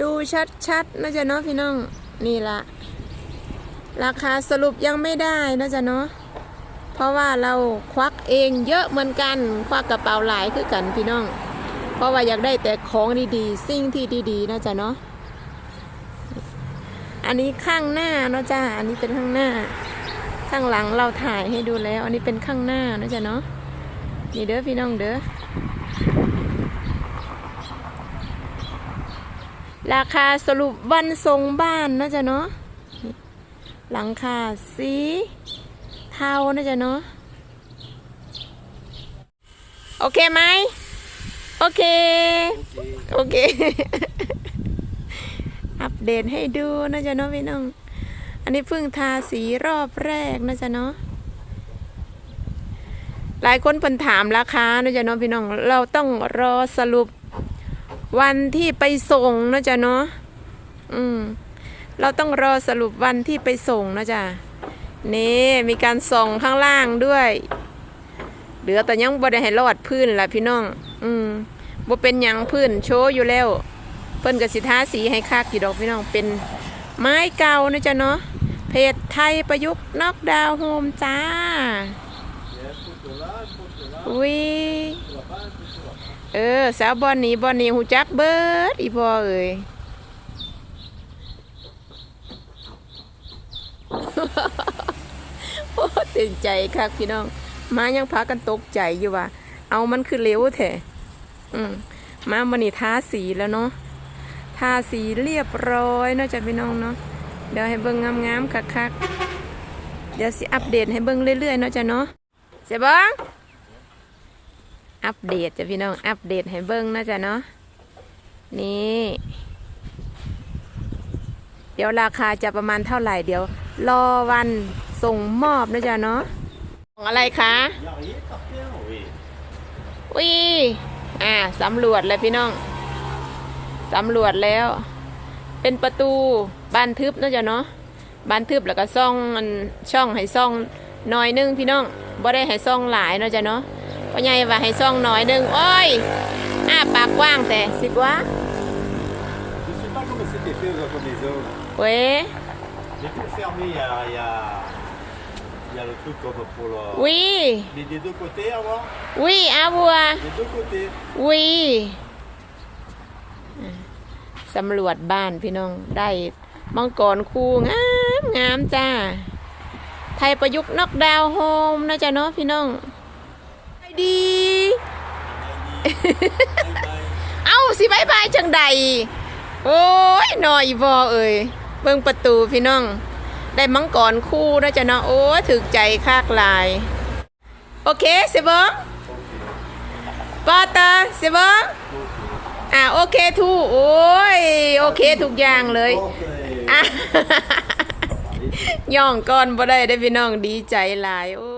ดูชัดๆนะจ๊ะเนาะพี่น้องนี่ละราคาสรุปยังไม่ได้นะจ๊ะเนาะเพราะว่าเราควักเองเยอะเหมือนกัน ควักกระเป๋าหลายคือกันพี่น้อง เพราะว่าอยากได้แต่ของดีๆ สิ่งที่ดีๆนะจ๊ะเนาะอันนี้ข้างหน้าเนาะจ้าอันนี้เป็นข้างหน้า ข้างหลังเราถ่ายให้ดูแล้ว อันนี้เป็นข้างหน้านะจ๊ะเนาะนี่เด้อพี่น้องเด้อ ราคาสรุปวันทรงบ้านนะจ๊ะเนาะหลังคาสีเทานะจ๊ะเนาะโอเคไหมโอเค โอเค อัปเดตให้ดูนะจ๊ะเนาะพี่น้อง อันนี้เพิ่งทาสีรอบแรกนะจ๊ะเนาะหลายคนเพิ่นถามราคานะจ๊ะเนาะพี่น้อง เราต้องรอสรุป วันที่ไปส่งนะจ๊ะเนาะอืมเราต้องรอสรุปวันที่ไปส่งนะจ๊ะนี่มีการส่งข้างล่างด้วยเหลือแต่ยังบ่ได้ให้รอดพื้นละพี่น้อง อืมบ่เป็นยังพื้นโชว์อยู่แล้ว เพิ่นก็สิทาสีให้คักอยู่ดอกพี่น้องเป็นไม้เก่านะจ๊ะเนาะเพจไทยประยุกต์นอกดาวโฮมจ้า อุ้ยเออ สาวบอนนี่บอนนี่หูจักเบิดอีพอเอ่ยโอ้ตื่นใจครับพี่น้อง มายังพากันตกใจอยู่ว่า เอามันคือเร็วแท้อืมมามันนี่ทาสีแล้วเนาะทาสีเรียบร้อยเนาะจ้ะพี่น้องเนาะเดี๋ยวให้เบิ่งงามๆคักๆเดี๋ยวสิอัปเดตให้เบิ่งเรื่อยๆเนาะจ้ะเนาะ เสียบ้งอัปเดตจ้ะพี่น้อง อัปเดตให้เบิ้งนะจ๊ะเนาะ นี่ เดี๋ยวราคาจะประมาณเท่าไหร่เดี๋ยว รอวันส่งมอบนะจ๊ะเนาะของอะไรคะวิอ่าสำรวจเลยพี่น้อง สำรวจแล้ว เป็นประตูบานทึบนะจ๊ะเนาะบานทึบแล้วก็ซ่องอันช่องให้ซ่อง น้อยหนึงพี่น้องบ่ได้ให้ซ่องหลายเนาะจ๊ะเนาะพ่อใหญ่ว่าให้ซ่องน้อยหนึงโอ้ยอ้าปากกว้างแต่สิกว่า Je ne sais pas comment c'était fait aux combinaisons. เว้ย J'ai tout fermé, il y a, il y a, il y a le truc comme pour le... วิ Mais des deux côtés, à voir วิอาบัว Des deux côtés. วิอ่าสำรวจบ้านพี่น้องได้มังกรคู่งามงามจ้า ไทยประยุกต์นอกดาวน์โฮมนะจ๊ะเนาะพี่น้องไปดี เอ้าสิบายบายจังใด โอ้ยนอยบอเอ่ยเบิ่งประตูพี่น้อง ได้มังกรคู่นะจ๊ะเนาะโอ้ยถึกใจคากลาย โอเคเสยบองปอตาเสยบองอ่าโอเคทูโอ้ย โอเคทุกอย่างเลย Ok. อะ ย่องก่อนบ่ได้ได้พี่น้องดีใจหลายโอ้